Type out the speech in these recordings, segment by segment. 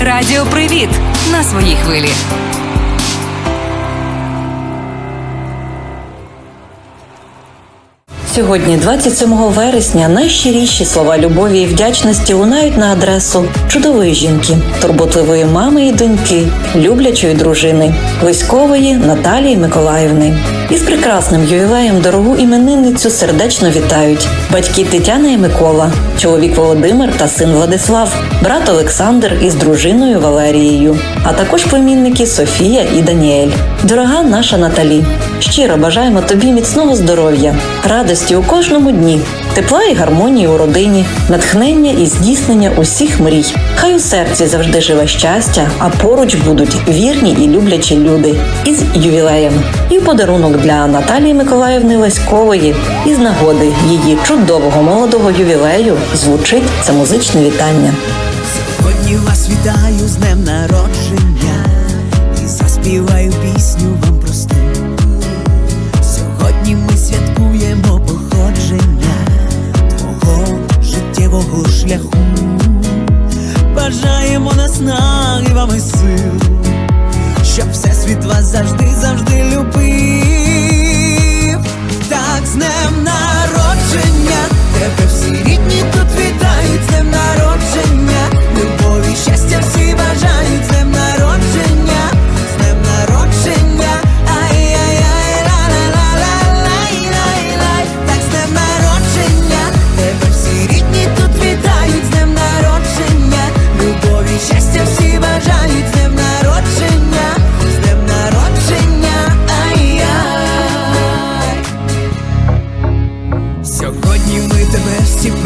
Радіо Привіт на своїй хвилі. Сьогодні, 27 вересня, найщиріші слова любові і вдячності лунають на адресу чудової жінки, турботливої мами і доньки, люблячої дружини, Лиськової Наталії Миколаївни. Із прекрасним ювілеєм дорогу іменинницю сердечно вітають батьки Тетяна і Микола, чоловік Володимир та син Владислав, брат Олександр із дружиною Валерією, а також племінники Софія і Даніель. Дорога наша Наталі, щиро бажаємо тобі міцного здоров'я, радості у кожному дні, тепла і гармонії у родині, натхнення і здійснення усіх мрій. Хай у серці завжди живе щастя, а поруч будуть вірні і люблячі люди. Із ювілеєм. І подарунок для Наталії Миколаївни Леськової із нагоди її чудового молодого ювілею звучить це музичне вітання. Сьогодні вас вітаю з днем народження і заспіваю пісню шляху. Бажаємо наснаги вам і сил, щоб всесвіт вас завжди, завжди всі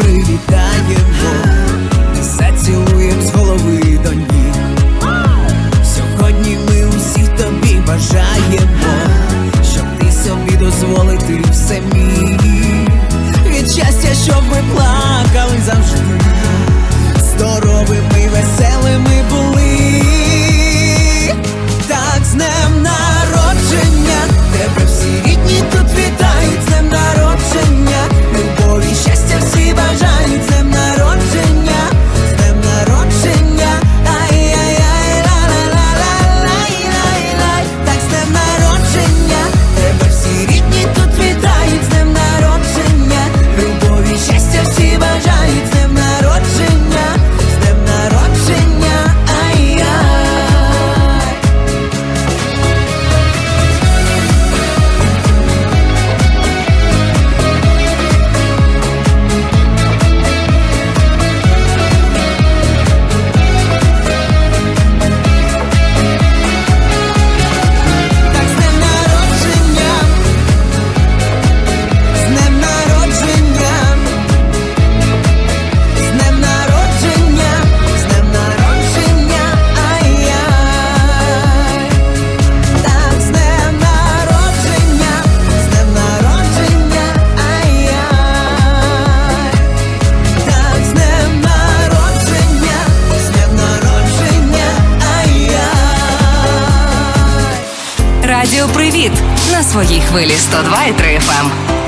Радіо Привіт на своїй хвилі 102,3 FM.